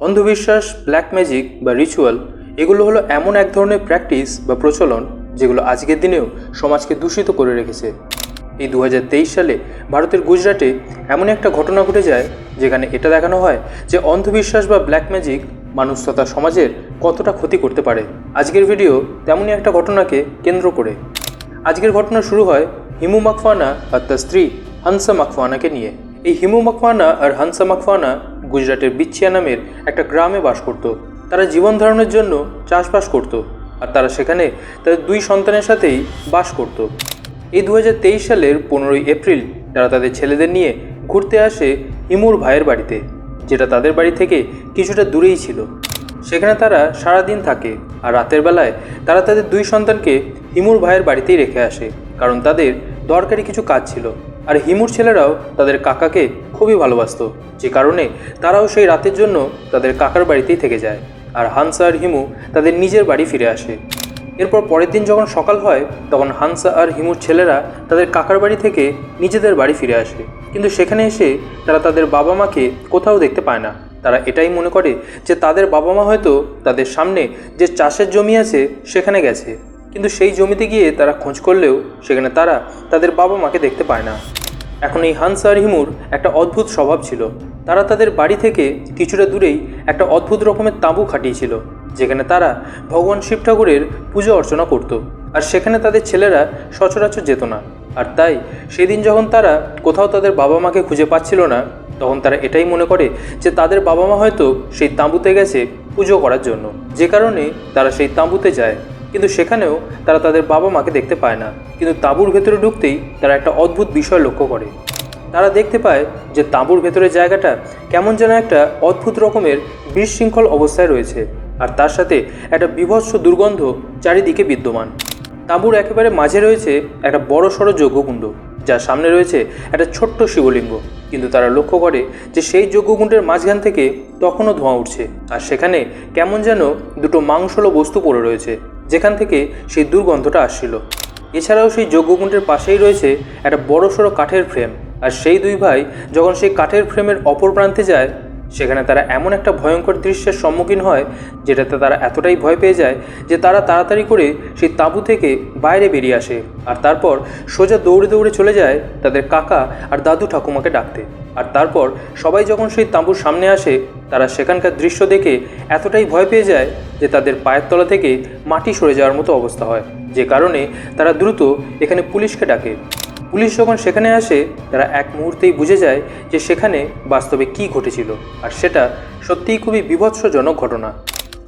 অন্ধবিশ্বাস black magic বা ritual এগুলো হলো এমন এক ধরনের প্র্যাকটিস বা প্রচলন যেগুলো আজকের দিনেও সমাজকে দূষিত করে রেখেছে। এই দু হাজার তেইশ সালে ভারতের গুজরাটে এমন একটা ঘটনা ঘটে যায় যেখানে এটা দেখানো হয় যে অন্ধবিশ্বাস বা ব্ল্যাক ম্যাজিক মানুষ তথা সমাজের কতটা ক্ষতি করতে পারে। আজকের ভিডিও তেমনই একটা ঘটনাকে কেন্দ্র করে। আজকের ঘটনা শুরু হয় হিমু মাকফানা আর তার স্ত্রী হানসা মাকফানাকে নিয়ে। এই হিমু মাকফানা আর হানসা মাকফানা গুজরাটের বিচ্ছিয়া নামের একটা গ্রামে বাস করত। তারা জীবন ধারণের জন্য চাষবাস করত আর তারা সেখানে তাদের দুই সন্তানের সাথেই বাস করত। এই দু হাজার তেইশ সালের পনেরোই এপ্রিল তারা তাদের ছেলেদের নিয়ে ঘুরতে আসে হিমুর ভাইয়ের বাড়িতে, যেটা তাদের বাড়ি থেকে কিছুটা দূরেই ছিল। সেখানে তারা সারাদিন থাকে আর রাতের বেলায় তারা তাদের দুই সন্তানকে হিমুর ভাইয়ের বাড়িতেই রেখে আসে, কারণ তাদের দরকারি কিছু কাজ ছিল। আর হিমুর ছেলেরাও তাদের কাকাকে খুবই ভালোবাসতো, যে কারণে তারাও সেই রাতের জন্য তাদের কাকার বাড়িতেই থেকে যায়। আর হানসা আর হিমু তাদের নিজের বাড়ি ফিরে আসে। এরপর পরের দিন যখন সকাল হয়, তখন হানসা আর হিমুর ছেলেরা তাদের কাকার বাড়ি থেকে নিজেদের বাড়ি ফিরে আসে। কিন্তু সেখানে এসে তারা তাদের বাবা মাকে কোথাও দেখতে পায় না। তারা এটাই মনে করে যে তাদের বাবা মা হয়তো তাদের সামনে যে চাষের জমি আছে, সেখানে গেছে। কিন্তু সেই জমিতে গিয়ে তারা খোঁজ করলেও সেখানে তারা তাদের বাবা মাকে দেখতে পায় না। এখন এই হানসা আর হিমুর একটা অদ্ভুত স্বভাব ছিল। তারা তাদের বাড়ি থেকে কিছুটা দূরেই একটা অদ্ভুত রকমের তাঁবু খাটিয়েছিল, যেখানে তারা ভগবান শিব ঠাকুরের পুজো অর্চনা করত। আর সেখানে তাদের ছেলেরা সচরাচর যেত না। আর তাই সেদিন যখন তারা কোথাও তাদের বাবা মাকে খুঁজে পাচ্ছিল না, তখন তারা এটাই মনে করে যে তাদের বাবা মা হয়তো সেই তাঁবুতে গেছে পুজো করার জন্য। যে কারণে তারা সেই তাঁবুতে যায়। কিন্তু সেখানেও তারা তাদের বাবা মাকে দেখতে পায় না। কিন্তু তাঁবুর ভেতরে ঢুকতেই তারা একটা অদ্ভুত বিষয় লক্ষ্য করে। তারা দেখতে পায় যে তাঁবুর ভেতরের জায়গাটা কেমন যেন একটা অদ্ভুত রকমের বিশৃঙ্খল অবস্থায় রয়েছে আর তার সাথে একটা বিভৎস দুর্গন্ধ চারিদিকে বিদ্যমান। তাঁবুর একেবারে মাঝে রয়েছে একটা বড় সড়ো যজ্ঞকুণ্ড, যার সামনে রয়েছে একটা ছোট্ট শিবলিঙ্গ। কিন্তু তারা লক্ষ্য করে যে সেই যজ্ঞকুণ্ডের মাঝখান থেকে তখনও ধোঁয়া উঠছে আর সেখানে কেমন যেন দুটো মাংসল বস্তু পড়ে রয়েছে। যেখান থেকে সেই দুর্গন্ধটা আসছিল। এছাড়াও সেই যজ্ঞকুণ্ডের পাশেই রয়েছে একটা বড়সড় কাঠের ফ্রেম আর সেই দুই ভাই যখন সেই কাঠের ফ্রেমের অপর প্রান্তে যায় সেখানে তারা এমন একটা ভয়ঙ্কর দৃশ্যের সম্মুখীন হয়, যেটাতে তারা এতটাই ভয় পেয়ে যায় যে তারা তাড়াতাড়ি করে সেই তাঁবু থেকে বাইরে বেরিয়ে আসে আর তারপর সোজা দৌড়ে দৌড়ে চলে যায় তাদের কাকা আর দাদু ঠাকুমাকে ডাকতে। আর তারপর সবাই যখন সেই তাঁবুর সামনে আসে, তারা সেখানকার দৃশ্য দেখে এতটাই ভয় পেয়ে যায় যে তাদের পায়ের তলা থেকে মাটি সরে যাওয়ার মতো অবস্থা হয়। যে কারণে তারা দ্রুত এখানে পুলিশকে ডাকে। পুলিশ যখন সেখানে আসে, তারা এক মুহূর্তেই বুঝে যায় যে সেখানে বাস্তবে কি ঘটেছিল। আর সেটা সত্যিই খুবই বিভৎসজনক ঘটনা।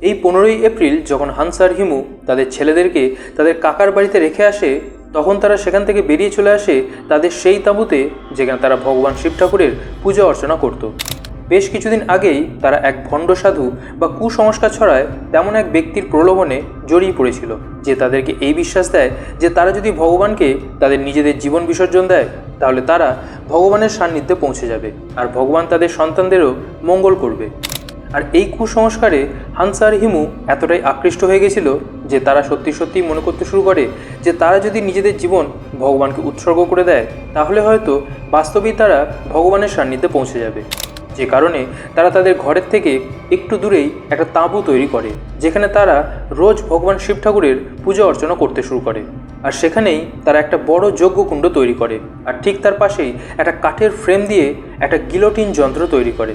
এই পনেরোই এপ্রিল যখন হানসার হিমু তাদের ছেলেদেরকে তাদের কাকার বাড়িতে রেখে আসে, তখন তারা সেখান থেকে বেরিয়ে চলে আসে তাদের সেই তাঁবুতে যেখানে তারা ভগবান শিব ঠাকুরের পূজা অর্চনা করত। বেশ কিছুদিন আগেই তারা এক ভণ্ড সাধু বা কুসংস্কার ছড়ায় তেমন এক ব্যক্তির প্রলোভনে জড়িয়ে পড়েছিল, যে তাদেরকে এই বিশ্বাস দেয় যে তারা যদি ভগবানকে তাদের নিজেদের জীবন বিসর্জন দেয়, তাহলে তারা ভগবানের সান্নিধ্যে পৌঁছে যাবে আর ভগবান তাদের সন্তানদেরও মঙ্গল করবে। আর এই কুসংস্কারে হানসার হিমু এতটাই আকৃষ্ট হয়ে গেছিল যে তারা সত্যি সত্যিই মনে করতে শুরু করে যে তারা যদি নিজেদের জীবন ভগবানকে উৎসর্গ করে দেয়, তাহলে হয়তো বাস্তবেই তারা ভগবানের সান্নিধ্যে পৌঁছে যাবে। যে কারণে তারা তাদের ঘরের থেকে একটু দূরেই একটা তাঁবু তৈরি করে, যেখানে তারা রোজ ভগবান শিব ঠাকুরের পূজা অর্চনা করতে শুরু করে। আর সেখানেই তারা একটা বড় যজ্ঞকুণ্ড তৈরি করে আর ঠিক তার পাশেই একটা কাঠের ফ্রেম দিয়ে একটা গিলোটিন যন্ত্র তৈরি করে।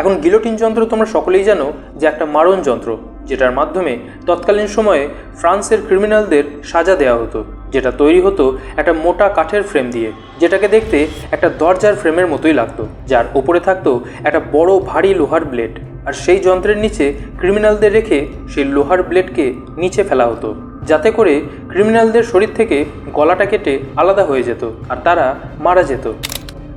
এখন গিলোটিন যন্ত্র তোমরা সকলেই জানো যে একটা মারণ যন্ত্র, যেটার মাধ্যমে তৎকালীন সময়ে ফ্রান্সের ক্রিমিনালদের সাজা দেওয়া হতো। যেটা তৈরি হতো একটা মোটা কাঠের ফ্রেম দিয়ে, যেটাকে দেখতে একটা দরজার ফ্রেমের মতোই লাগতো, যার ওপরে থাকতো একটা বড় ভারী লোহার ব্লেড। আর সেই যন্ত্রের নিচে ক্রিমিনালদের রেখে সেই লোহার ব্লেডকে নিচে ফেলা হতো, যাতে করে ক্রিমিনালদের শরীর থেকে গলাটা কেটে আলাদা হয়ে যেত আর তারা মারা যেত।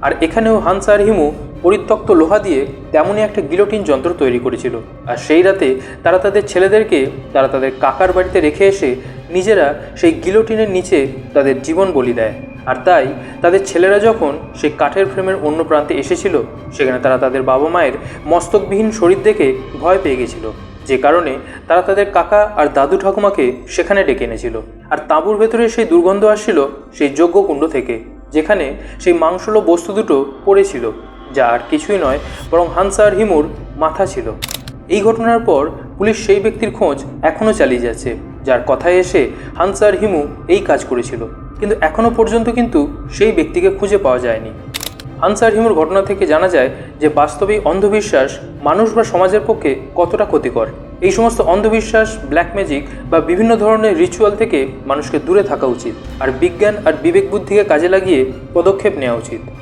আর এখানেও হানসা আর হিমু পরিত্যক্ত লোহা দিয়ে তেমনই একটা গিলোটিন যন্ত্র তৈরি করেছিল। আর সেই রাতে তারা তাদের ছেলেদেরকে, তারা তাদের কাকার বাড়িতে রেখে এসে নিজেরা সেই গিলোটিনের নিচে তাদের জীবন বলি দেয়। আর তাই তাদের ছেলেরা যখন সেই কাঠের ফ্রেমের অন্য প্রান্তে এসেছিল, সেখানে তারা তাদের বাবা মায়ের মস্তকবিহীন শরীর দেখে ভয় পেয়ে গেছিল। যে কারণে তারা তাদের কাকা আর দাদু ঠাকুমাকে সেখানে ডেকে এনেছিল। আর তাঁবুর ভেতরে সেই দুর্গন্ধ আসছিল সেই যজ্ঞকুণ্ড থেকে, যেখানে সেই মাংসলো বস্তু দুটো পড়েছিল, যা আর কিছুই নয়, বরং হানসা আর হিমুর মাথা ছিল। এই ঘটনার পর পুলিশ সেই ব্যক্তির খোঁজ এখনও চালিয়ে যাচ্ছে। যার কথায় এসে হানসার হিমু এই কাজ করেছিল। কিন্তু এখনও পর্যন্ত কিন্তু সেই ব্যক্তিকে খুঁজে পাওয়া যায়নি। হানসার হিমুর ঘটনা থেকে জানা যায় যে বাস্তবেই অন্ধবিশ্বাস মানুষ বা সমাজের পক্ষে কতটা ক্ষতিকর। এই সমস্ত অন্ধবিশ্বাস ব্ল্যাক ম্যাজিক বা বিভিন্ন ধরনের রিচুয়াল থেকে মানুষকে দূরে থাকা উচিত। আর বিজ্ঞান আর বিবেক বুদ্ধিকে কাজে লাগিয়ে পদক্ষেপ নেওয়া উচিত।